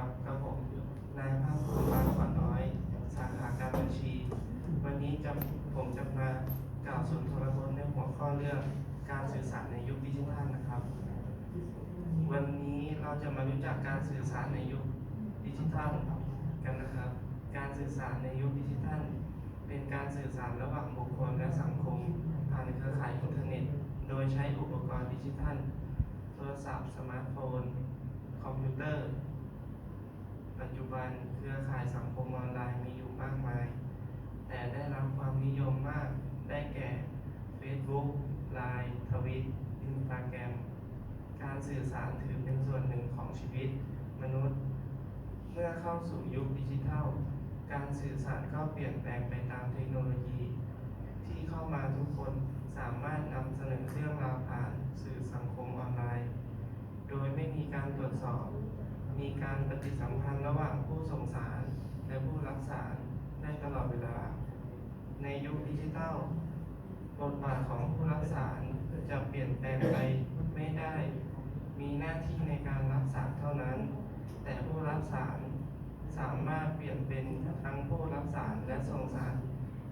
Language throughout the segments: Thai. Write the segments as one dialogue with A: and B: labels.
A: ครับกับผมนายภาคภูมิบานขวัญน้อย สาขาการบัญชี วันนี้จะผมจะมากล่าวสุนทรพจน์ในหัวข้อเรื่องการสื่อสารในยุคดิจิทัลนะครับ วันนี้เราจะมารู้จักการสื่อสารในยุคดิจิทัลกันนะครับ การสื่อสารในยุคดิจิทัล เป็นการสื่อสารระหว่างบุคคลและสังคมผ่านเครือข่ายอินเทอร์เน็ต โดยใช้อุปกรณ์ดิจิทัล โทรศัพท์ สมาร์ทโฟน คอมพิวเตอร์ ปัจจุบันเครือข่ายสังคมออนไลน์มีอยู่มากมาย แต่ได้รับความนิยมมากได้แก่ Facebook Line ทวิต Instagram การสื่อสารถือเป็นส่วนหนึ่งของชีวิตมนุษย์ เมื่อเข้าสู่ยุคดิจิทัล การสื่อสารก็เปลี่ยนแปลงไปตามเทคโนโลยี ที่เข้ามาทุกคนสามารถนำเสนอเรื่องราวผ่านสื่อสังคมออนไลน์ โดยไม่มีการตรวจสอบ มีการปฏิสัมพันธ์ระหว่างผู้ส่งสารและผู้รับสารได้ตลอดเวลา ในยุคดิจิทัลบทบาทของผู้รับสารจะเปลี่ยนแปลงไปไม่ได้ มีหน้าที่ในการรับสารเท่านั้น แต่ผู้รับสารสามารถเปลี่ยนเป็นทั้งผู้รับสารและส่งสาร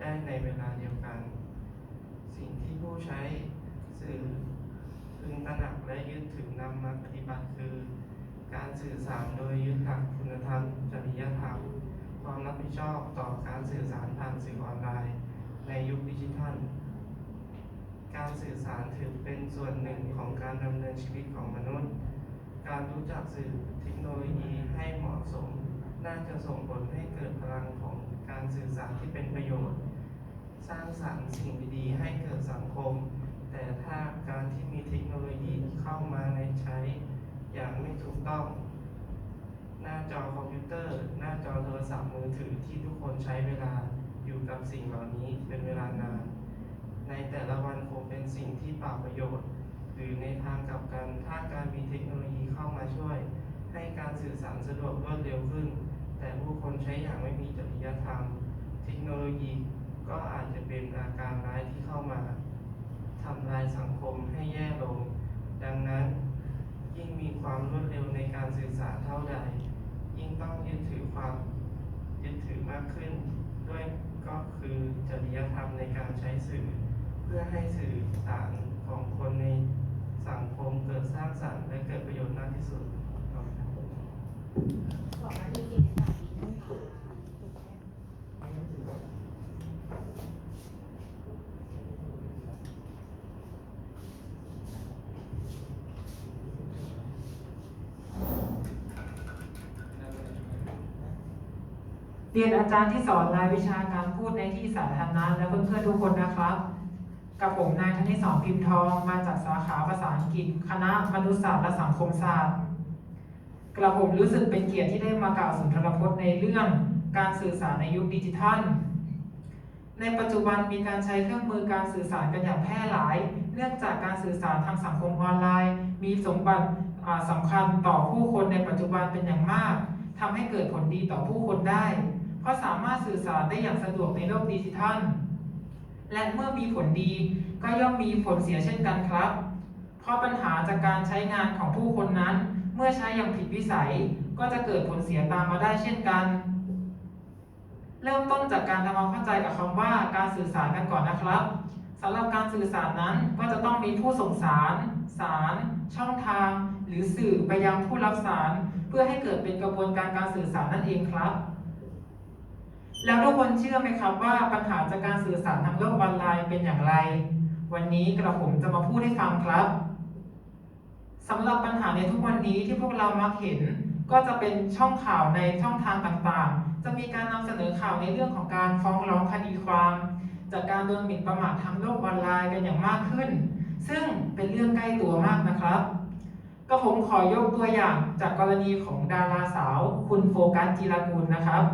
A: ได้ในเวลาเดียวกัน สิ่งที่ผู้ใช้สื่อพึงตระหนักและยึดถือนำมาปฏิบัติคือ การสื่อสารโดยยึดหลักคุณธรรม จริยธรรม ความรับผิดชอบต่อการสื่อสารผ่านสื่อออนไลน์ ในยุคดิจิทัล การสื่อสารถือเป็นส่วนหนึ่งของการดำเนินชีวิตของมนุษย์ การรู้จักสื่อเทคโนโลยีให้เหมาะสม น่าจะส่งผลให้เกิดพลังของการสื่อสารที่เป็นประโยชน์ สร้างสรรค์สิ่งดีๆให้เกิดสังคม แต่ถ้าการที่มีเทคโนโลยีเข้ามาในใช้ อย่างไม่ถูกต้อง หน้าจอคอมพิวเตอร์ หน้าจอโทรศัพท์มือถือที่ทุกคนใช้เวลาอยู่กับสิ่งเหล่านี้เป็นเวลานาน ในแต่ละวันคงเป็นสิ่งที่เปล่าประโยชน์ หรือในทางกลับกันถ้าการมีเทคโนโลยีเข้ามาช่วย ให้การสื่อสารสะดวกรวดเร็วขึ้น แต่ผู้คนใช้อย่างไม่มีจริยธรรม เทคโนโลยีก็อาจจะเป็นอาการร้ายที่เข้ามาทำลายสังคมให้แย่ลง ดังนั้น ยิ่งมีความรวดเร็วในการสื่อสารเท่าใด ยิ่งต้องยึดถือความยึดถือมากขึ้น ด้วยก็คือจริยธรรมในการใช้สื่อ เพื่อให้สื่อสารของคนในสังคมเกิดสร้างสรรค์และเกิดประโยชน์มากที่สุดครับ
B: บอกว่ามีเกณฑ์สามีนะคะ
C: เรียนอาจารย์ที่สอนรายวิชาการพูดในที่สาธารณะและเพื่อนๆทุกคนนะครับ กับผมนายธนิสรพิมพ์ทองมาจากสาขาภาษาอังกฤษ คณะมนุษยศาสตร์และสังคมศาสตร์กระผมรู้สึกเป็นเกียรติที่ได้มากล่าวสุนทรพจน์ในเรื่องการสื่อสารในยุคดิจิทัล ในปัจจุบันมีการใช้เครื่องมือการสื่อสารกันอย่างแพร่หลาย เนื่องจากการสื่อสารทางสังคมออนไลน์ มีสมบัติอ่าสำคัญต่อผู้คนในปัจจุบันเป็นอย่างมากทำให้เกิดผลดีต่อผู้คนได้ เพราะสามารถสื่อสารได้อย่างสะดวกในโลกดิจิทัล และเมื่อมีผลดีก็ย่อมมีผลเสียเช่นกันครับ เพราะปัญหาจากการใช้งานของผู้คนนั้น เมื่อใช้อย่างผิดวิสัย ก็จะเกิดผลเสียตามมาได้เช่นกัน เริ่มต้นจากการทำความเข้าใจกับคำว่าการสื่อสารกันก่อนนะครับสำหรับการสื่อสารนั้นก็จะต้องมีผู้ส่งสาร สาร ช่องทาง หรือสื่อไปยังผู้รับสาร เพื่อให้เกิดเป็นกระบวนการการสื่อสารนั่นเองครับ แล้วทุกคนเชื่อไหมครับว่าปัญหาจากการสื่อสารทางโลกออนไลน์เป็นอย่างไร วันนี้กระผมจะมาพูดให้ฟังครับสำหรับปัญหาในทุกวันนี้ที่พวกเรามักเห็น ก็จะเป็นช่องข่าวในช่องทางต่างๆ จะมีการนำเสนอข่าวในเรื่องของการฟ้องร้องคดีความ จากการโดนหมิ่นประมาททางโลกออนไลน์กันอย่างมากขึ้น ซึ่งเป็นเรื่องใกล้ตัวมากนะครับก็ผมขอยกตัวอย่างจากกรณีของดาราสาว คุณโฟกัสจีรกุลนะครับ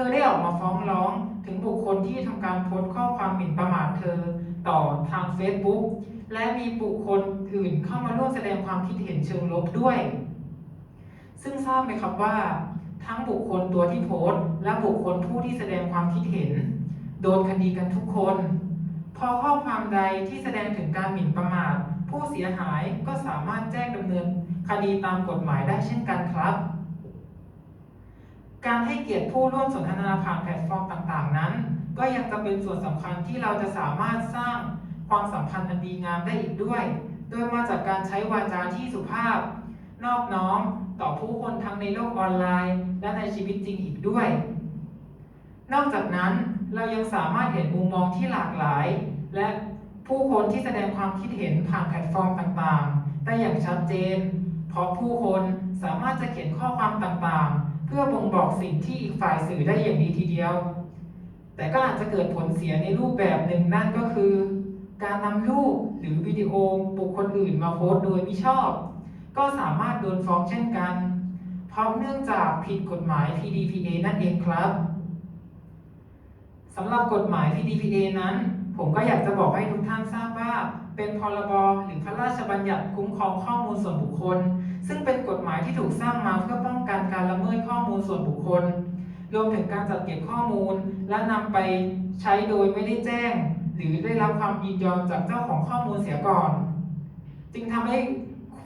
C: ธอได้ออกมาฟ้องร้องถึงบุคคลที่ทำการโพสต์ข้อความหมิ่นประมาทเธอต่อทาง Facebook และมีบุคคลอื่นเข้ามาร่วมแสดงความคิดเห็นเชิงลบด้วย ซึ่งทราบไหมครับว่า ทั้งบุคคลตัวที่โพสต์ และบุคคลผู้ที่แสดงความคิดเห็น โดนคดีกันทุกคน พอข้อความใดที่แสดงถึงการหมิ่นประมาท ผู้เสียหายก็สามารถแจ้งดำเนินคดีตามกฎหมายได้เช่นกันครับ การให้เกียรติผู้ร่วมสนทนาผ่านแพลตฟอร์มต่างๆ นั้น ก็ยังจะเป็นส่วนสำคัญที่เราจะสามารถสร้างความสัมพันธ์อันดีงามได้อีกด้วย โดยมาจากการใช้วาจาที่สุภาพ นอบน้อมต่อผู้คนทั้งในโลกออนไลน์ และในชีวิตจริงอีกด้วย นอกจากนั้นเรายังสามารถเห็นมุมมองที่หลากหลาย และผู้คนที่แสดงความคิดเห็นผ่านแพลตฟอร์มต่างๆ ได้อย่างชัดเจน เพราะผู้คนสามารถจะเขียนข้อความต่างๆ เพื่อบ่งบอกสิ่งที่อีกฝ่ายสื่อได้อย่างดีทีเดียว แต่ก็อาจจะเกิดผลเสียในรูปแบบหนึ่งนั่นก็คือ การนำรูปหรือวิดีโอบุคคลอื่นมาโพสต์โดยมิชอบ ก็สามารถโดนฟ้องเช่นกัน เพราะเนื่องจากผิดกฎหมาย PDPA นั่นเองครับสำหรับกฎหมาย PDPA นั้น ผมก็อยากจะบอกให้ทุกท่านทราบว่า เป็นพรบหรือพระราชบัญญัติคุ้มครองข้อมูลส่วนบุคคล ซึ่งเป็นกฎหมายที่ถูกสร้างมาเพื่อป้องกันการละเมิดข้อมูลส่วนบุคคล รวมถึงการจัดเก็บข้อมูล และนำไปใช้โดยไม่ได้แจ้ง หรือได้รับความยินยอมจากเจ้าของข้อมูลเสียก่อน จึงทำให้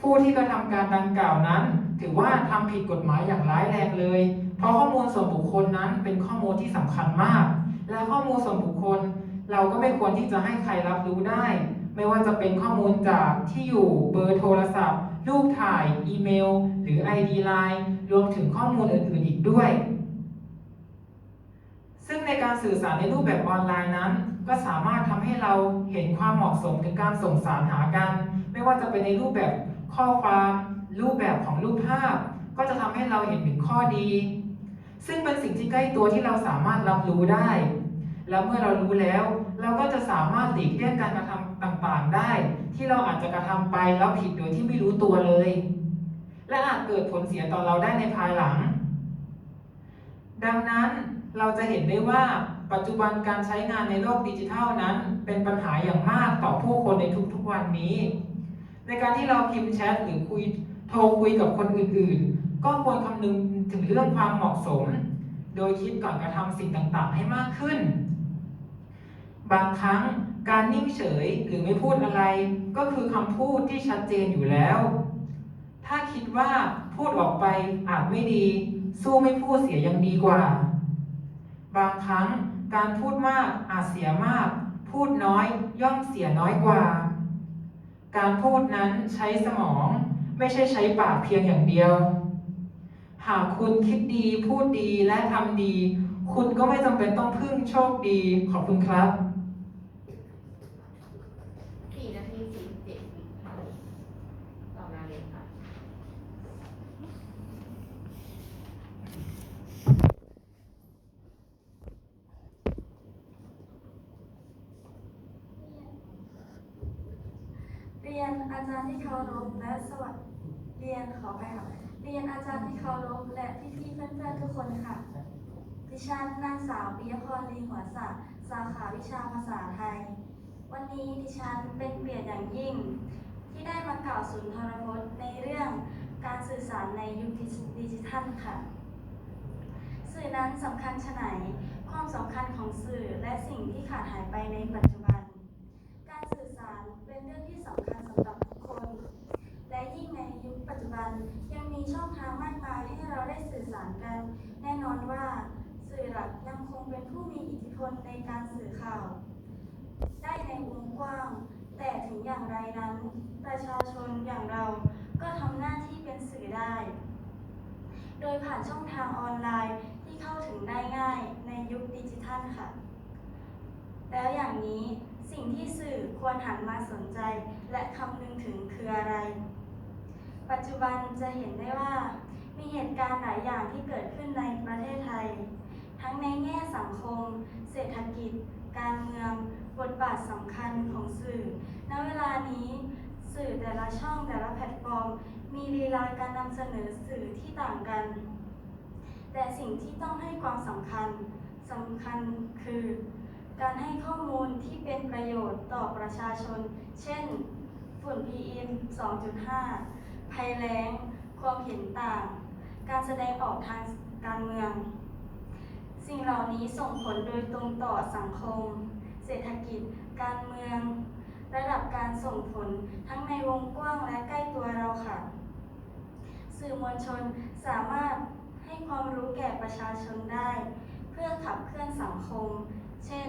C: ผู้ที่กระทำการดังกล่าวนั้น ถือว่าทำผิดกฎหมายอย่างร้ายแรงเลย เพราะข้อมูลส่วนบุคคลนั้นเป็นข้อมูลที่สำคัญมาก และข้อมูลส่วนบุคคล เราก็ไม่ควรที่จะให้ใครรับรู้ได้ ไม่ว่าจะเป็นข้อมูลจากที่อยู่เบอร์โทรศัพท์ รูปถ่ายอีเมล หรือ ID Line รวมถึงข้อมูลอื่นๆอีกด้วย ซึ่งในการสื่อสารในรูปแบบออนไลน์นั้น ก็สามารถทำให้เราเห็นความเหมาะสมถึงการส่งสารหากัน ไม่ว่าจะเป็นในรูปแบบข้อความ รูปแบบของรูปภาพ ก็จะทำให้เราเห็นถึงข้อดี ซึ่งเป็นสิ่งที่ใกล้ตัวที่เราสามารถรับรู้ได้ แล้วเมื่อเรารู้แล้ว เราก็จะสามารถหลีกเลี่ยงการกระทำต่างๆ ได้ ที่เราอาจจะกระทำไปแล้วผิดโดยที่ไม่รู้ตัวเลย และอาจเกิดผลเสียต่อเราได้ในภายหลัง ดังนั้นเราจะเห็นได้ว่าปัจจุบันการใช้งานในโลกดิจิทัลนั้น เป็นปัญหาอย่างมากต่อผู้คนในทุกๆวันนี้ ในการที่เราพิมพ์แชทหรือคุยโทรคุยกับคนอื่นๆ ก็ควรคำนึงถึงเรื่องความเหมาะสม โดยคิดก่อนกระทำสิ่งต่างๆ ให้มากขึ้น บางครั้ง การนิ่งเฉยหรือไม่พูดอะไร ก็คือคำพูดที่ชัดเจนอยู่แล้ว ถ้าคิดว่าพูดออกไปอาจไม่ดี สู้ไม่พูดเสียยังดีกว่า บางครั้งการพูดมากอาจเสียมาก พูดน้อยย่อมเสียน้อยกว่า การพูดนั้นใช้สมอง ไม่ใช่ใช้ปากเพียงอย่างเดียว หากคุณคิดดีพูดดีและทำดี คุณก็ไม่จำเป็นต้องพึ่งโชคดีขอบคุณครับ
B: สี่นาทีสี่สิบเจ็ดวิค่ะต่อมาเลยค่ะ
D: เรียน อาจารย์ที่เคารพและสวัสดีเรียนขอไปค่ะเรียนอาจารย์ที่เคารพและพี่ๆเพื่อนๆทุกคนค่ะ ดิฉันนางสาวปิยพรลีหัวศักดิ์สาขาวิชาภาษาไทย วันนี้ดิฉันเป็นเกียรติอย่างยิ่ง ที่ได้มากล่าวสุนทรพจน์ในเรื่องการสื่อสารในยุคดิจิทัลค่ะ สื่อนั้นสำคัญชะไหนความสำคัญของสื่อและสิ่งที่ขาดหายไปในปัจจุบัน การสื่อสารเป็นเรื่องที่สำคัญสำหรับทุกคน และยิ่งในยุคปัจจุบันยังมีช่องทางมากมายให้เราได้สื่อสารกัน แน่นอนว่าสื่อหลักยังคงเป็นผู้มีอิทธิพลในการสื่อข่าว ได้ในวงกว้าง แต่ถึง อย่างไรนั้น ประชาชนอย่างเราก็ทำหน้าที่เป็นสื่อได้ โดยผ่านช่องทางออนไลน์ที่เข้าถึงได้ง่ายในยุคดิจิทัลค่ะ แล้วอย่างนี้สิ่งที่สื่อควรหันมาสนใจ และคำนึงถึงคืออะไร ปัจจุบันจะเห็นได้ว่า มีเหตุการณ์หลายอย่างที่เกิดขึ้นในประเทศไทย ทั้งในแง่สังคม เศรษฐกิจ การเมือง บทบาทสำคัญของสื่อ ณ เวลานี้ สื่อแต่ละช่องแต่ละแพลตฟอร์ม มีลีลาการนำเสนอสื่อที่ต่างกัน แต่สิ่งที่ต้องให้ความสำคัญสำคัญคือ การให้ข้อมูลที่เป็นประโยชน์ต่อประชาชน เช่น ฝุ่น PM 2.5 ภัยแล้ง ความเห็นต่าง การแสดงออกทางการเมือง สิ่งเหล่านี้ส่งผลโดยตรงต่อสังคม เศรษฐกิจ การเมือง ระดับการส่งผลทั้งในวงกว้างและใกล้ตัวเราค่ะ สื่อมวลชนสามารถให้ความรู้แก่ประชาชนได้ เพื่อขับเคลื่อนสังคม เช่น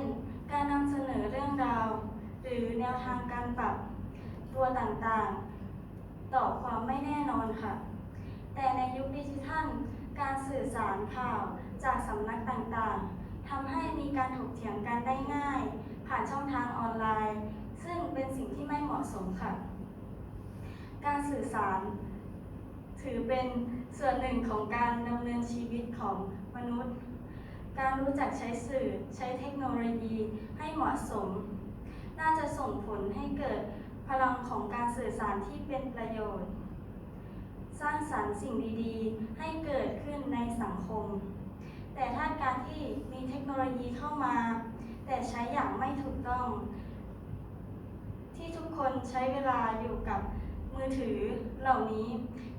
D: การนำเสนอเรื่องราว หรือแนวทางการปรับตัวต่างๆ ต่อความไม่แน่นอนค่ะ แต่ในยุคดิจิทัล การสื่อสารข่าวจากสำนักต่างๆ ทำให้มีการถกเถียงกันได้ง่าย ผ่านช่องทางออนไลน์ ซึ่งเป็นสิ่งที่ไม่เหมาะสมค่ะ การสื่อสาร ถือเป็นส่วนหนึ่งของการดำเนินชีวิตของมนุษย์ การรู้จักใช้สื่อใช้เทคโนโลยีให้เหมาะสม น่าจะส่งผลให้เกิดพลังของการสื่อสารที่เป็นประโยชน์ สร้างสรรค์สิ่งดีๆ ให้เกิดขึ้นในสังคม แต่ถ้าการที่มีเทคโนโลยีเข้ามา แต่ใช้อย่างไม่ถูกต้อง ที่ทุกคนใช้เวลาอยู่กับมือถือเหล่านี้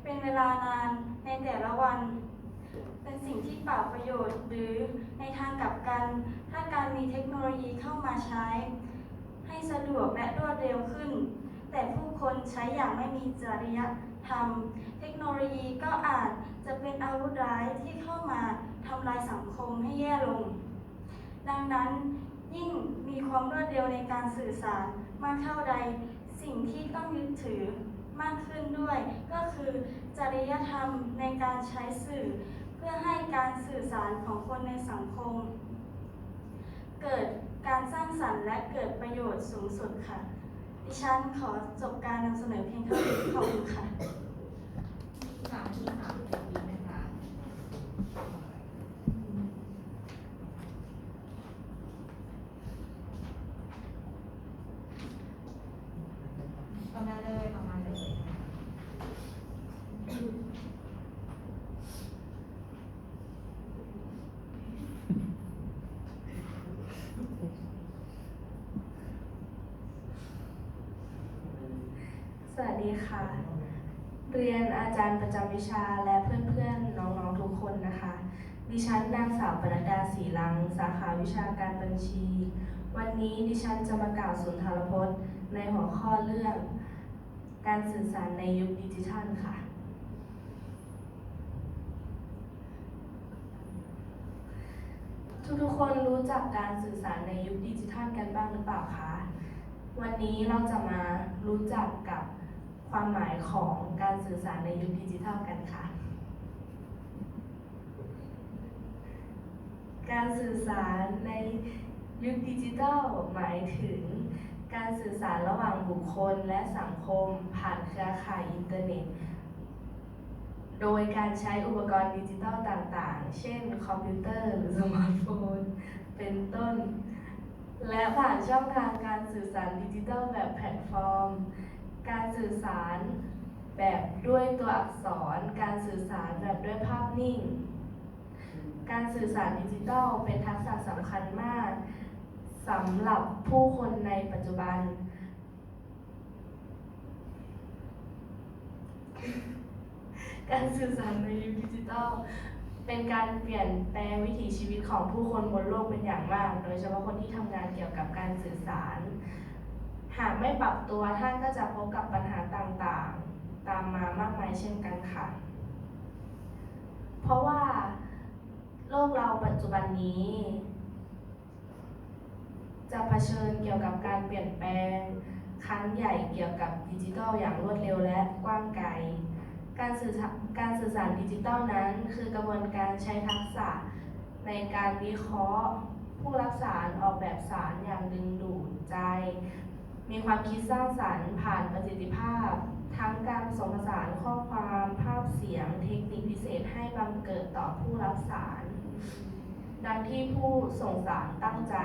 D: เป็นเวลานานในแต่ละวัน เป็นสิ่งที่เปล่าประโยชน์ หรือในทางกลับกัน ถ้าการมีเทคโนโลยีเข้ามาใช้ ให้สะดวกและรวดเร็วขึ้น แต่ผู้คนใช้อย่างไม่มีจริยธรรม เทคโนโลยีก็อาจจะเป็นอาวุธร้ายที่เข้ามาทำลายสังคมให้แย่ลง ดังนั้นยิ่งมีความรวดเร็วในการสื่อสารมากเท่าใด สิ่งที่ต้องยึดถือมากขึ้นด้วย ก็คือจริยธรรมในการใช้สื่อ เพื่อให้การสื่อสารของคนในสังคม เกิดการสร้างสรรค์และเกิดประโยชน์สูงสุดค่ะ ดิฉันขอจบการนำเสนอเพียงเท่านี้ขอบคุณค่ะ
B: สามที่สามสิบวินะคะมาณเลยประมาณเลย
E: สวัส ดีค่ะ เรียนอาจารย์ประจำวิชาและเพื่อนๆ น้องๆ ทุกคนนะคะ ดิฉันนางสาวปนัดดาศรีลัง สาขาวิชาการบัญชี วันนี้ดิฉันจะมากล่าวสุนทรพจน์ ในหัวข้อเรื่อง การสื่อสารในยุคดิจิทัลค่ะ ทุกๆ คนรู้จักการสื่อสารในยุคดิจิทัลกันบ้างหรือเปล่าคะวันนี้เราจะมารู้จักกับ ความหมายของการสื่อสารในยุคดิจิทัลกันค่ะ การสื่อสารในยุคดิจิทัลหมายถึง การสื่อสารระหว่างบุคคลและสังคมผ่านเครือข่ายอินเทอร์เน็ต โดยการใช้อุปกรณ์ดิจิทัลต่างๆ เช่นคอมพิวเตอร์หรือสมาร์ทโฟน เป็นต้น และผ่านช่องทางการสื่อสารดิจิทัลแบบแพลตฟอร์ม การสื่อสารแบบด้วยตัวอักษร การสื่อสารแบบด้วยภาพนิ่ง การสื่อสารดิจิทัลเป็นทักษะสำคัญมากสำหรับผู้คนในปัจจุบัน การสื่อสารในยุคดิจิทัลเป็นการเปลี่ยนแปลงวิถีชีวิตของผู้คนบนโลกเป็นอย่างมาก โดยเฉพาะคนที่ทำงานเกี่ยวกับการสื่อสาร หากไม่ปรับตัวท่านก็จะพบกับปัญหาต่างๆ ตามมามากมายเช่นกันค่ะ เพราะว่าโลกเราปัจจุบันนี้จะเผชิญเกี่ยวกับการเปลี่ยนแปลง ครั้งใหญ่เกี่ยวกับดิจิทัลอย่างรวดเร็วและกว้างไกล การสื่อการสื่อสารดิจิทัลนั้น คือกระบวนการใช้ทักษะในการวิเคราะห์ ผู้รับสารออกแบบสารอย่างดึงดูดใจ มีความคิดสร้างสรรค์ผ่านประสิทธิภาพ ทั้งการผสมผสานข้อความภาพเสียง เทคนิคพิเศษให้บังเกิดต่อผู้รับสาร ดังที่ผู้ส่งสารตั้งใจ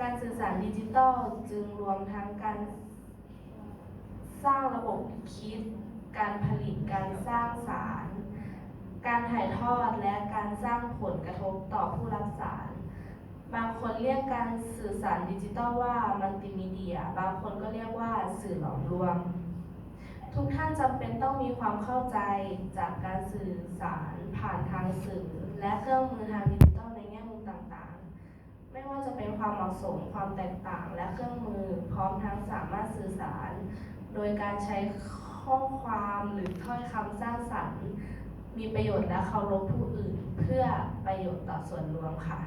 E: การสื่อสารดิจิทัลจึงรวมทั้งการสร้างระบบคิด การผลิตการสร้างสาร การถ่ายทอดและการสร้างผลกระทบต่อผู้รับสาร บางคนเรียกการสื่อสารดิจิทัลว่ามัลติมีเดีย บางคนก็เรียกว่าสื่อหลอมรวมทุกท่านจำเป็นต้องมีความเข้าใจจากการสื่อสารผ่านทางสื่อ และเครื่องมือทางดิจิทัลในแง่มุมต่างๆ ไม่ว่าจะเป็นความเหมาะสม ความแตกต่าง และเครื่องมือพร้อมทั้งสามารถสื่อสาร โดยการใช้ข้อความหรือถ้อยคำสร้างสรรค์ มีประโยชน์และเคารพผู้อื่น เพื่อประโยชน์ต่อส่วนรวมค่ะ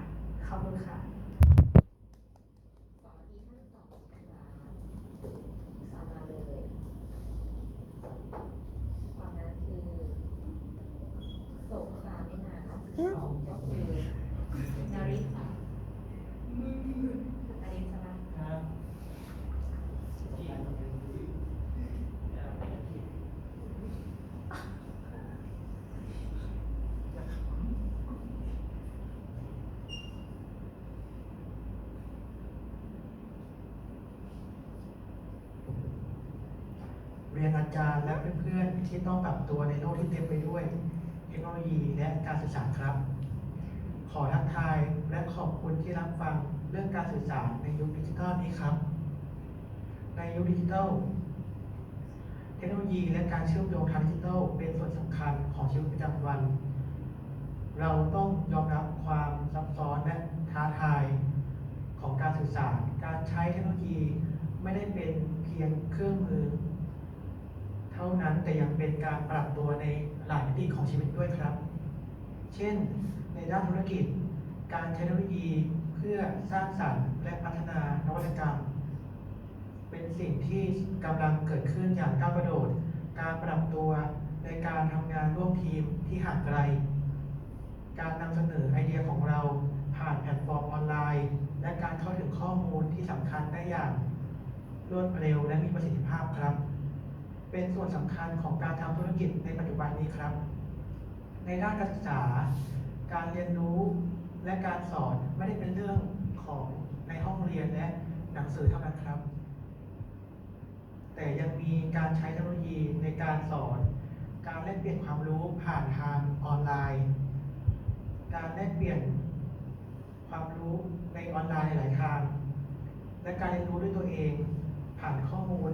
E: ขอบคุณค่ะ
B: สองนาทีท่านตอบครับสอบมาเลยความนั้นคือสงครามไม่นานครับก็คือนาริสานาริสา
C: ครับ
F: เรียนอาจารย์และเพื่อนๆที่ต้องปรับตัวในโลกที่เต็มไปด้วย เทคโนโลยีและการสื่อสารครับ ขอทักทายและขอบคุณที่รับฟังเรื่องการสื่อสารในยุคดิจิทัลนี้ครับ ในยุคดิจิทัลเทคโนโลยีและการเชื่อมโยงทางดิจิทัลเป็นส่วนสำคัญของชีวิตประจำวัน เราต้องยอมรับความซับซ้อนและท้าทายของการสื่อสาร การใช้เทคโนโลยีไม่ได้เป็นเพียงเครื่องมือ เท่านั้นแต่ยังเป็นการปรับตัวในหลายมิติของชีวิตด้วยครับ เช่น ในด้านธุรกิจ การใช้เทคโนโลยีเพื่อสร้างสรรค์และพัฒนานวัตกรรม เป็นสิ่งที่กำลังเกิดขึ้นอย่างก้าวกระโดด การปรับตัวในการทำงานร่วมทีมที่ห่างไกล การนำเสนอไอเดียของเราผ่านแพลตฟอร์มออนไลน์ และการเข้าถึงข้อมูลที่สำคัญได้อย่างรวดเร็วและมีประสิทธิภาพครับ เป็นส่วนสำคัญของการทำธุรกิจในปัจจุบันนี้ครับ ในด้านการศึกษา การเรียนรู้และการสอนไม่ได้เป็นเรื่องของในห้องเรียนและหนังสือเท่านั้นครับ แต่ยังมีการใช้เทคโนโลยีในการสอน การแลกเปลี่ยนความรู้ผ่านทางออนไลน์ การแลกเปลี่ยนความรู้ในออนไลน์หลายทาง และการเรียนรู้ด้วยตัวเองผ่านข้อมูล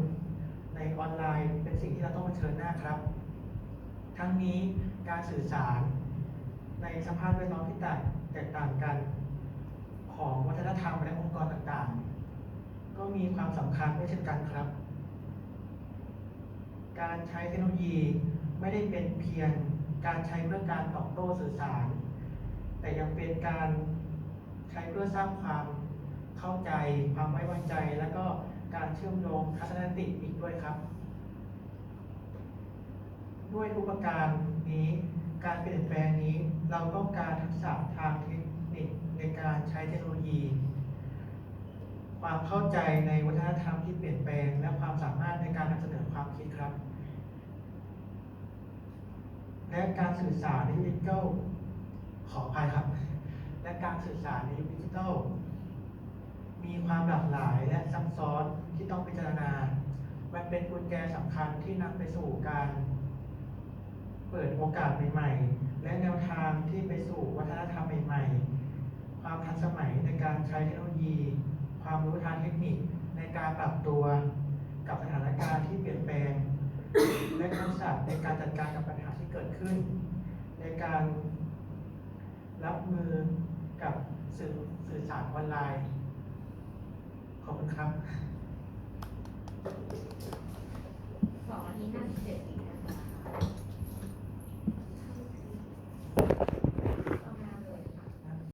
F: ในออนไลน์เป็นสิ่งที่เราต้องเผชิญหน้าครับ ทั้งนี้การสื่อสารในสภาพแวดล้อมที่แตกตกต่างกันของวัฒนธรรมและองค์กรต่างๆ ก็มีความสำคัญด้วยเช่นกันครับ การใช้เทคโนโลยีไม่ได้เป็นเพียงการใช้เพื่อการตอบโต้สื่อสาร แต่ยังเป็นการใช้เพื่อสร้างความเข้าใจ ความไว้วางใจ และก็ การเชื่อมโยงทัศนคติอีกด้วยครับ ด้วยทุกประการนี้ การเปลี่ยนแปลงนี้ เราต้องการทักษะทางเทคนิคในการใช้เทคโนโลยี ความเข้าใจในวัฒนธรรมที่เปลี่ยนแปลง และความสามารถในการนำเสนอความคิดครับ และการสื่อสารในยุคดิจิทัลขออภัยครับ และการสื่อสารในยุคดิจิทัล มีความหลากหลายและซับซ้อนที่ต้องพิจารณา มันเป็นกุญแจสำคัญที่นำไปสู่การเปิดโอกาสใหม่ๆ และแนวทางที่ไปสู่วัฒนธรรมใหม่ๆ ความทันสมัยในการใช้เทคโนโลยี ความรู้ทางเทคนิคในการปรับตัวกับสถานการณ์ที่เปลี่ยนแปลง และทักษะในการจัดการกับปัญหาที่เกิดขึ้น ในการรับมือกับสื่อสื่อสารออนไลน์ ขอบคุณครับ
B: สองนาทีห้าสิบเจ็ดวินะคะ